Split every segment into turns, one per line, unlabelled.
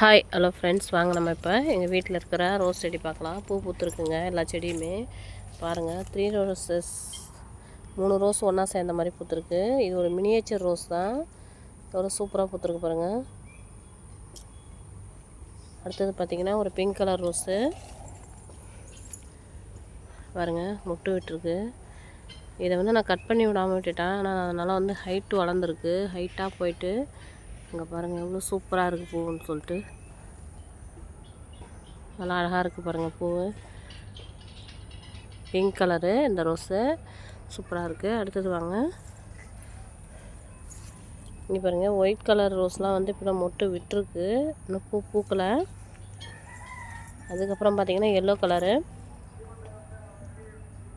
Hi hello friends வாங்க நம்ம இப்போ எங்கள் வீட்டில் இருக்கிற ரோஸ் செடி பார்க்கலாம். பூ பூத்துருக்குங்க எல்லா செடியுமே. பாருங்கள் த்ரீ ரோசஸ் மூணு ரோஸ் ஒன்றா சேர்ந்த மாதிரி பூத்துருக்கு. இது ஒரு மினியேச்சர் ரோஸ் தான். எவ்வளோ சூப்பராக பூத்துருக்கு பாருங்கள் அடுத்தது பார்த்திங்கன்னா ஒரு பிங்க் கலர் ரோஸு பாருங்க முட்டு விட்டுருக்கு. இதை வந்து நான் கட் பண்ணி விடாமல் விட்டுட்டேன். ஆனால் அதனால் வந்து ஹைட்டு வளர்ந்துருக்கு. ஹைட்டாக போயிட்டு இங்கே பாருங்கள் எவ்வளோ சூப்பராக இருக்குது பூவுன்னு சொல்லிட்டு. நல்லா அழகாக இருக்குது பாருங்கள் பூ பிங்க் கலரு இந்த ரோஸு சூப்பராக இருக்குது அடுத்தது வாங்க. இங்கே பாருங்கள் ஒயிட் கலர் ரோஸ்லாம் வந்து இப்போ மொட்டு விட்டுருக்கு. இன்னும் பூ பூக்கலை. அதுக்கப்புறம் பார்த்திங்கன்னா எல்லோ கலரு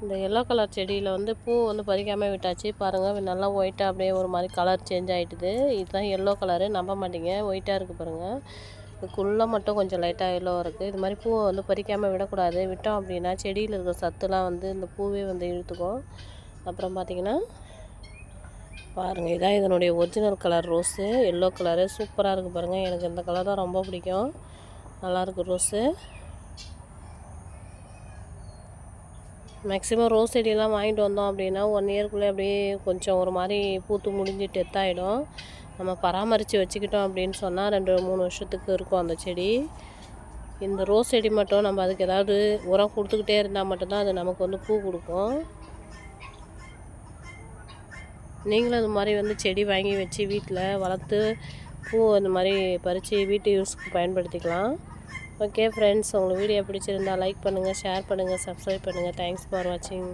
இந்த எல்லோ கலர் செடியில் வந்து பூ வந்து பறிக்காமல் விட்டாச்சு. பாருங்கள் நல்லா ஒயிட்டாக அப்படியே ஒரு மாதிரி கலர் சேஞ்ச் ஆகிட்டுது இதுதான் எல்லோ கலரு நம்ப மாட்டீங்க. ஒயிட்டாக இருக்குது பாருங்கள் இதுக்குள்ளே மட்டும் கொஞ்சம் லைட்டாக எல்லோ இருக்குது இது மாதிரி பூவை வந்து பறிக்காமல் விடக்கூடாது. விட்டோம் அப்படின்னா செடியில் இருக்கிற சத்துலாம் வந்து இந்த பூவே வந்து இழுத்துக்கும். அப்புறம் பார்த்திங்கன்னா பாருங்கள் இதான் இதனுடைய original colour rose yellow colour சூப்பராக இருக்குது பாருங்கள் எனக்கு இந்த கலர் தான் ரொம்ப பிடிக்கும். நல்லாயிருக்கு ரோஸு மேக்ஸிமம் ரோஸ் செடியெல்லாம் வாங்கிட்டு வந்தோம் அப்படின்னா ஒன் இயர்க்குள்ளே அப்படியே கொஞ்சம் ஒரு மாதிரி பூத்து முடிஞ்சு டெத் ஆகிடும் நம்ம பராமரித்து வச்சுக்கிட்டோம் அப்படின்னு சொன்னால் ரெண்டு மூணு வருஷத்துக்கு இருக்கும் அந்த செடி. இந்த ரோஸ் செடி மட்டும் நம்ம அதுக்கு ஏதாவது உரம் கொடுத்துக்கிட்டே இருந்தால் மட்டும்தான் அது நமக்கு வந்து பூ கொடுக்கும். நீங்களும் அது மாதிரி வந்து செடி வாங்கி வச்சு வீட்டில் வளர்த்து பூ அந்த மாதிரி பறித்து வீட்டு யூஸ்க்கு பயன்படுத்திக்கலாம். ஓகே ஃப்ரெண்ட்ஸ் உங்களுக்கு வீடியோ பிடிச்சிருந்தா லைக் பண்ணுங்கள் ஷேர் பண்ணுங்கள் சப்ஸ்கிரைப் பண்ணுங்கள் தேங்க்ஸ் ஃபார் வாட்சிங்